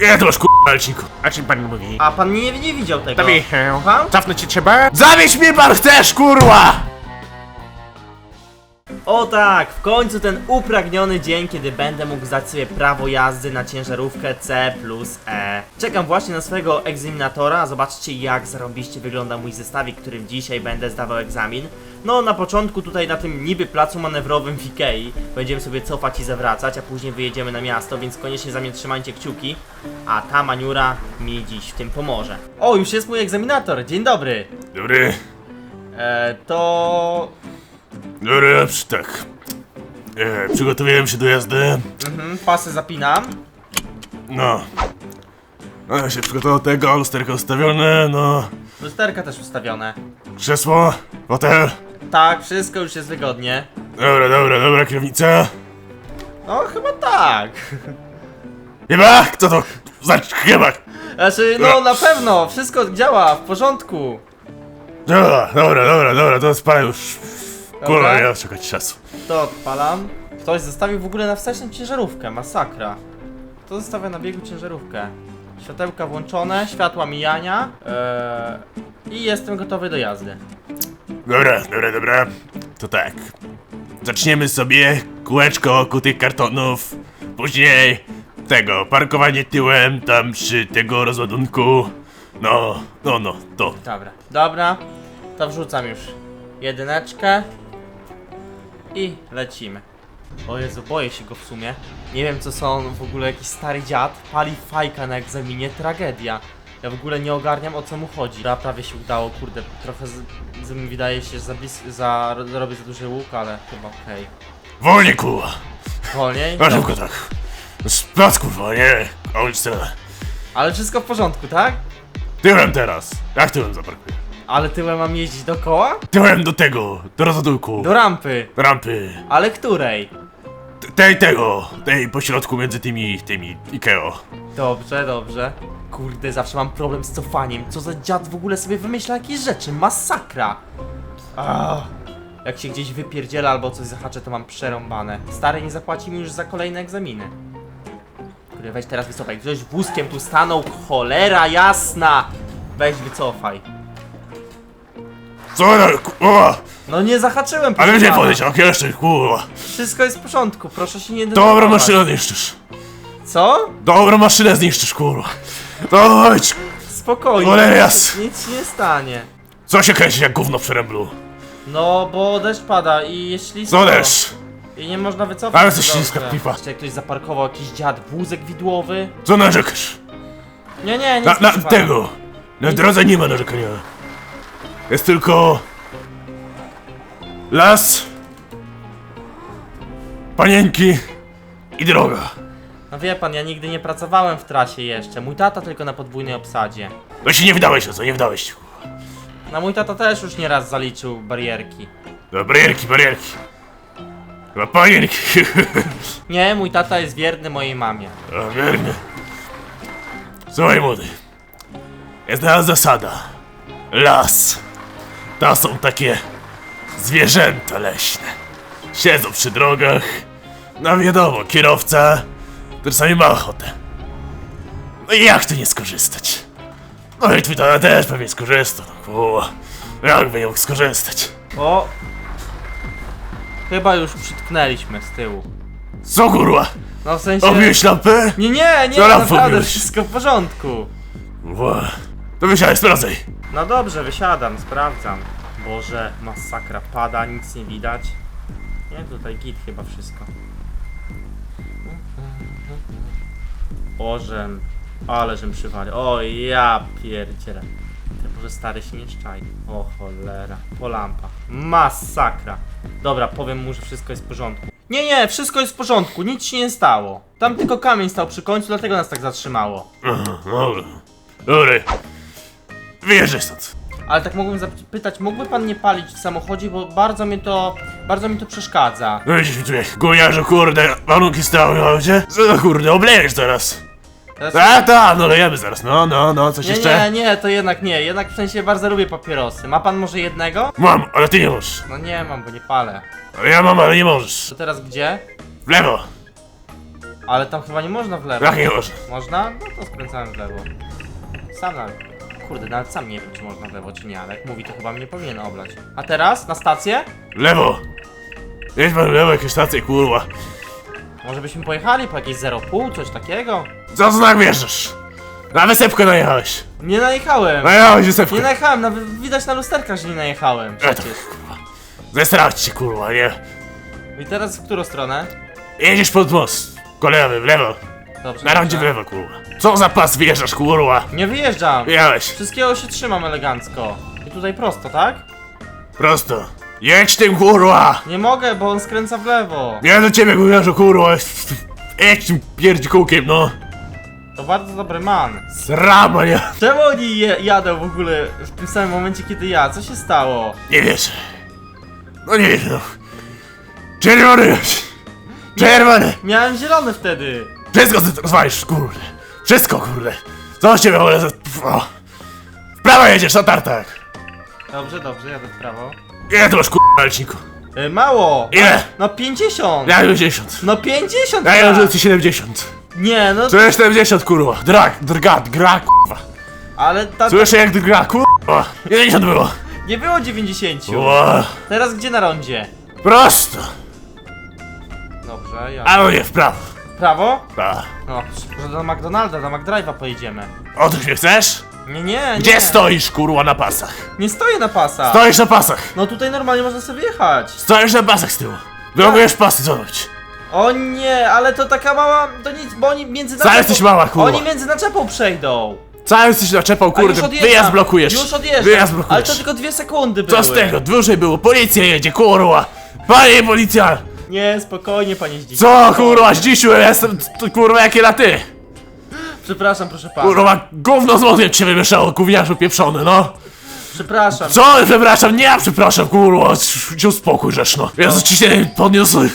Ja to masz Alcinku. A czym pan mówi? A pan nie, nie widział tego. Tobie, Wam? cofnąć cię trzeba? Zawieź mnie pan chcesz, kurwa! O tak, w końcu ten upragniony dzień, kiedy będę mógł zdać sobie prawo jazdy na ciężarówkę C plus E. Czekam właśnie na swojego egzaminatora, zobaczcie jak zarobiście wygląda mój zestawik, którym dzisiaj będę zdawał egzamin. No na początku tutaj na tym niby placu manewrowym w Ikei będziemy sobie cofać i zawracać, a później wyjedziemy na miasto, więc koniecznie za mnie trzymajcie kciuki, a ta maniura mi dziś w tym pomoże. O, już jest mój egzaminator, dzień dobry. Dobry, E, to... dobrze, tak. E, przygotowałem się do jazdy. Mhm, pasy zapinam. No. No, ja się przygotował do tego, lusterko ustawione, no. Lusterka też ustawione. Krzesło, hotel. Tak, wszystko już jest wygodnie. Dobra, dobra, dobra, kierownica. No, chyba tak. Chyba? Kto to? Znaczy, chyba. Znaczy, no na pewno, wszystko działa, w porządku. Dobra, dobra, dobra, dobra, to spalę już. Kurwa, Dobra. mam czekać czasu. To odpalam. Ktoś zostawił w ogóle na wsteczną ciężarówkę, masakra. To zostawia na biegu ciężarówkę. Światełka włączone, światła mijania. Eee, I jestem gotowy do jazdy. Dobra, dobra, dobra. To tak. Zaczniemy sobie kółeczko ku tych kartonów. Później tego, parkowanie tyłem tam przy tego rozładunku. No, no, no, to. Dobra, dobra, to wrzucam już jedyneczkę i lecimy. O Jezu, boję się go w sumie. Nie wiem co są w ogóle jakiś stary dziad, pali fajka na egzaminie, tragedia. Ja w ogóle nie ogarniam o co mu chodzi. Dobra, prawie się udało, kurde, trochę z, z, mi wydaje się, że za blis, za, robię za duży łuk, ale chyba okej. Wolniej kuła. Wolniej? A szybko tak. Z placku, nie. A ulicy. Ale wszystko w porządku, tak? Tyłem teraz. Jak tyłem zaparkuję? Ale tyłem mam jeździć dookoła? Tyłem do tego, do rozładunku. Do rampy. Rampy. Ale której? T- Tej tego, tej pośrodku między tymi, tymi Ikeo. Dobrze, dobrze. Kurde, zawsze mam problem z cofaniem. Co za dziad w ogóle sobie wymyśla jakieś rzeczy? Masakra! Ah. Jak się gdzieś wypierdziela albo coś zahaczę, to mam przerąbane. Stary nie zapłaci mi już za kolejne egzaminy. Kurde, weź teraz wycofaj. Ktoś wózkiem tu stanął, cholera jasna! Weź wycofaj. Co na, kurwa? No nie zahaczyłem Ale proszę nie pana. podejść, jak jeszcze, kurwa. Wszystko jest w porządku, proszę się nie Dobrą denerwować. maszynę zniszczysz. Co? Dobrą maszynę zniszczysz, kurwa. Dawaj, Spokojnie. Cholera jasna. Nic się nie stanie. co się kręci jak gówno w przeręblu? No, bo deszcz pada i jeśli... Co deszcz? I nie można wycofać. Ale coś dobrze. śliska pipa. Jeszcze ktoś zaparkował jakiś dziad, wózek widłowy. Co narzekasz? Nie, nie, nie. Na, na tego. Na drodze nie ma narzekania. Jest tylko... Las... Panienki... I droga. No wie pan, ja nigdy nie pracowałem w trasie jeszcze. Mój tata tylko na podwójnej obsadzie. No się nie wdałeś o co, nie wdałeś się. No mój tata też już nieraz zaliczył barierki. No, barierki, barierki. Chyba panienki. Nie, mój tata jest wierny mojej mamie. A wiernie. Słuchaj młody. Jest teraz zasada. Las. To są takie zwierzęta leśne. Siedzą przy drogach. No wiadomo, kierowca czasami ma ochotę. No i jak tu nie skorzystać? No i twój tata też pewnie skorzysta. No kurwa. Jak by nie mógł skorzystać? O! Chyba już przytknęliśmy z tyłu. Co kurwa? No w sensie... Obiłeś lampę? Nie, nie, nie, Co naprawdę wszystko w porządku. Kurwa. To wysiadaj, sprawdzaj. No dobrze, wysiadam, sprawdzam. Boże, masakra, pada, nic nie widać. Nie, tutaj git chyba wszystko. Boże, ale żem przywalił. O ja pierdzielę. Ten może stary się nie szczai. O cholera, po lampach. Masakra. Dobra, powiem mu, że wszystko jest w porządku. Nie, nie, wszystko jest w porządku, nic się nie stało. Tam tylko kamień stał przy końcu, dlatego nas tak zatrzymało. Dobra. Dobra. Wyjeżdżaj stąd. Ale tak mógłbym zapytać, mógłby pan nie palić w samochodzie, bo bardzo mi to, bardzo mi to przeszkadza. No widzisz mi tutaj, gówniarzu, kurde, warunki stały w aucie. Co za kurde, oblejesz zaraz. Teraz- A, ta, no lejemy zaraz, no, no, no, coś nie, jeszcze? nie, nie, to jednak nie, jednak w sensie bardzo lubię papierosy. Ma pan może jednego? Mam, ale ty nie możesz. No nie mam, bo nie palę. Ja mam, ale nie możesz. To teraz gdzie? W lewo. Ale tam chyba nie można w lewo. Jak nie można? Można? No to skręcałem w lewo. Sam na... Kurde, nawet sam nie wiem, czy można w lewo, czy nie, ale jak mówi, to chyba mnie powinien oblać. A teraz? Na stację? Lewo! Jedź pan w lewo, jakieś stacje, kurwa. Może byśmy pojechali po jakieś 0,5, coś takiego? Co znak wierzysz? Na wysepkę najechałeś. Nie najechałem! Najechałeś wysepkę. Nie najechałem, nawet widać na lusterkach, że nie najechałem E, to, przecież. kurwa. Zestrać się, kurwa, nie? I teraz w którą stronę? Jedziesz pod most. Kolejowy, w lewo. Dobrze. Na rondzie w dobrze. lewo, kurwa. Co za pas wjeżdżasz, kurwa? Nie wyjeżdżam! Jechałeś. Wszystkiego się trzymam elegancko. I tutaj prosto, tak? Prosto. Jedź tym, kurwa! Nie mogę, bo on skręca w lewo. Ja do ciebie, gówniarzu, kurwa. Jedź tym pierdźkułkiem, no. To bardzo dobry man. Srama, nie? Czemu oni je jadą w ogóle w tym samym momencie, kiedy ja? Co się stało? Nie wiesz. No nie wiem, no. Czerwony. Czerwony. Miałem zielony wtedy. Wszystko zwalisz, kurde. Wszystko, kurde. Co z ciebie w ogóle za... O. W prawo jedziesz, na tartak. Dobrze, dobrze, jadę w prawo. Ile ty masz, kurwa, leczniku? E, mało! Ile? No 50! Ja 70. No 50! Ja tak. ci 70. Nie, no Słyszę 70, kurwa. Drak, drga, gra, kurwa. ale ta, Słyszę jak gra, kurwa. 90 było. nie było 90. Ło. Teraz gdzie na rondzie? Prosto. Dobrze, ja. Albo nie, w prawo. Prawo? A. No, może do McDonalda, do McDrive'a pojedziemy. O, ty mnie chcesz? Nie, nie, Gdzie nie. stoisz, kurwa, na pasach? Nie stoję na pasach. Stoisz na pasach. No tutaj normalnie można sobie jechać. Stoisz na pasach z tyłu. Wyłogujesz pasy, co robić? O nie, ale to taka mała, to nic, bo oni między Wcale jesteś mała, kurwa. Oni między naczepą przejdą. Cały jesteś naczepał, A już kurde, odjeżdżam. wyjazd blokujesz. Już odjeżdżam. Wyjazd Ale blokujesz. to tylko dwie sekundy były. Co z tego? Dłużej było, policja jedzie, kurwa! Panie policja! Nie, spokojnie panie Zdzisław. Co kurwa, zdzisiu, ja jestem, t- kurwa, jakie laty? Przepraszam, proszę pana. Kurwa, gówno z mózgiem cię wymieszało, gówniarzu pieprzony, no! Przepraszam. Co, przepraszam, nie ja przepraszam, kurwa, cię uspokój, rzecz, no. Jezu, ci się podniosły.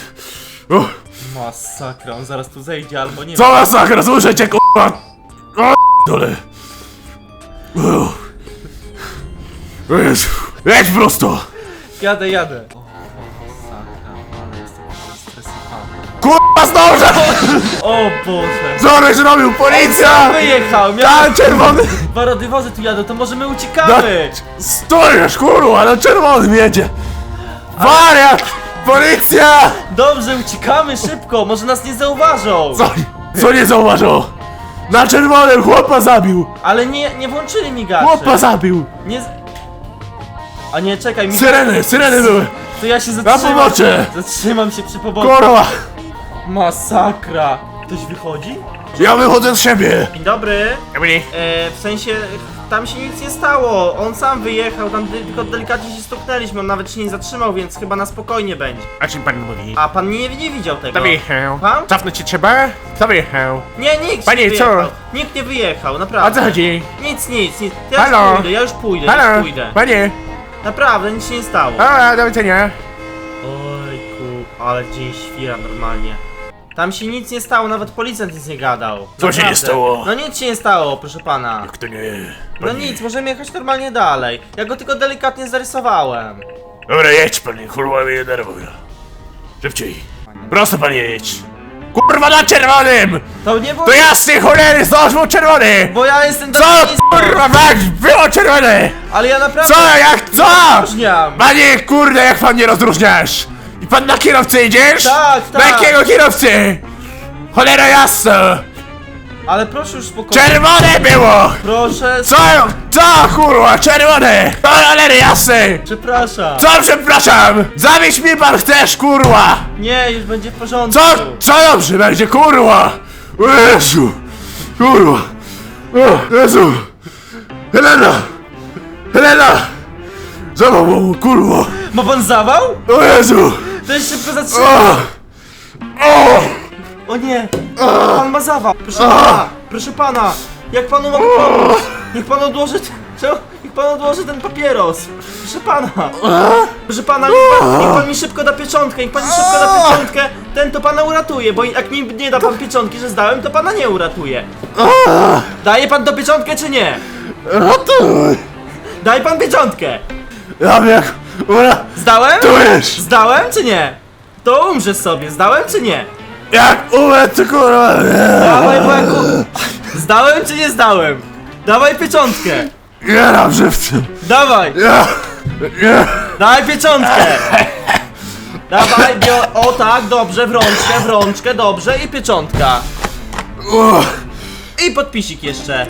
Uff, Masakra, on zaraz tu zejdzie albo nie. Co masakra, słyszę cię, kurwa! O, dole. Uff. O Jezu, jedź prosto! Jadę, jadę. O, Kurwa, zdążę! O Boże. Co on zrobił, policja! Wyjechał, miał Tam czerwony! dwa radiowozy tu jadą, to może my uciekamy. Stoisz, kurwa, na czerwonym jedzie! Wariat! Policja! Dobrze, uciekamy szybko, może nas nie zauważą. Co, co nie zauważył? Na czerwonym chłopa zabił! Ale nie, nie włączyli migaczy. Chłopa zabił! Nie z... A nie, czekaj, mi... Syreny, syreny były! To ja się zatrzymam. pomocze! Zatrzymam się przy poboczy. Kurwa! Masakra. Ktoś wychodzi? Ja wychodzę z siebie! Dzień dobry. Emily? E, w sensie, tam się nic nie stało. On sam wyjechał, tam tylko delikatnie się stuknęliśmy. On nawet się nie zatrzymał, więc chyba na spokojnie będzie. A czym pan mówi? A pan nie, nie widział tego. Kto wyjechał? Pan? Cofnąć się trzeba? Kto wyjechał? Nie, nikt Panie, nie co? wyjechał. Nikt nie wyjechał, naprawdę. co chodzi? Nic, nic, nic. Ja Halo? już pójdę, ja już pójdę, ja Halo? już pójdę. Panie? Naprawdę, nic się nie stało. A, do widzenia. Ojku, ale dzień świra normalnie. Tam się nic nie stało, nawet policjant nic nie gadał. Co się nie stało? No nic się nie stało, proszę pana. Kto nie? No nic, możemy jechać normalnie dalej. Ja go tylko delikatnie zarysowałem. Dobra, jedź panie, kurwa mnie nie denerwuj. Szybciej. Prosto panie jedź. Kurwa na czerwonym! To nie było... To jasny cholery, zdąż był czerwony! Bo ja jestem Co taki- kurwa mać, było czerwone! Ale ja naprawdę... Co, jak, co? Panie kurde, jak pan nie rozróżniasz? I pan na kierowcę idziesz? Tak, Na tak. jakiego kierowcy? Cholera jasna! Ale proszę już spokojnie. Czerwone było! Proszę... Co? Co kurwa, czerwone! Cholery jasne! Przepraszam. Co przepraszam? Zawieź mi pan chcesz, kurwa! Nie, już będzie w porządku. Co? Co dobrze będzie, kurwa? O Jezu! Kurwa! O Jezu! Helena! Helena! Mu, kurwa! Ma pan zawał? O Jezu! To jest szybko zatrzymać. O! Nie! Pan ma zawał! Proszę pana! Proszę pana! Jak panu mogę pomóc? Niech pan odłoży... t- Czemu? Niech pan odłoży ten papieros! Proszę pana! Proszę pana, niech pan, niech pan mi szybko da pieczątkę, niech pan mi szybko da pieczątkę, ten to pana uratuje, bo jak mi nie da pan pieczątki, że zdałem, to pana nie uratuje. Daje pan to pieczątkę czy nie? Ratuj! Daj pan pieczątkę! Ja wiem jak... Ura! Zdałem? Tu jest! Zdałem czy nie? To umrzesz sobie, zdałem czy nie? Jak umiem, to kurwa! Dawaj, Błęku! Zdałem czy nie zdałem? Dawaj pieczątkę! Nie dam żywcem! Dawaj! Nie! Dawaj pieczątkę! Dawaj, bio... O tak, dobrze, w rączkę, w rączkę, dobrze i pieczątka. I podpisik jeszcze.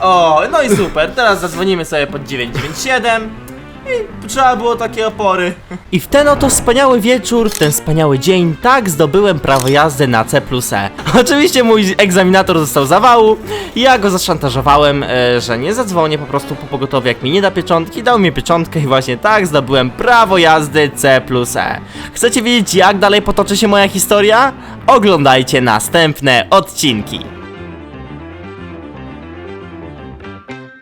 O, no i super. Teraz zadzwonimy sobie pod 997. I trzeba było takie opory. I w ten oto wspaniały wieczór, ten wspaniały dzień, tak zdobyłem prawo jazdy na C plus E. Oczywiście mój egzaminator został zawału. Ja go zaszantażowałem, e, że nie zadzwonię po prostu po pogotowie, jak mi nie da pieczątki. Dał mi pieczątkę i właśnie tak zdobyłem prawo jazdy C plus E. Chcecie wiedzieć, jak dalej potoczy się moja historia? Oglądajcie następne odcinki.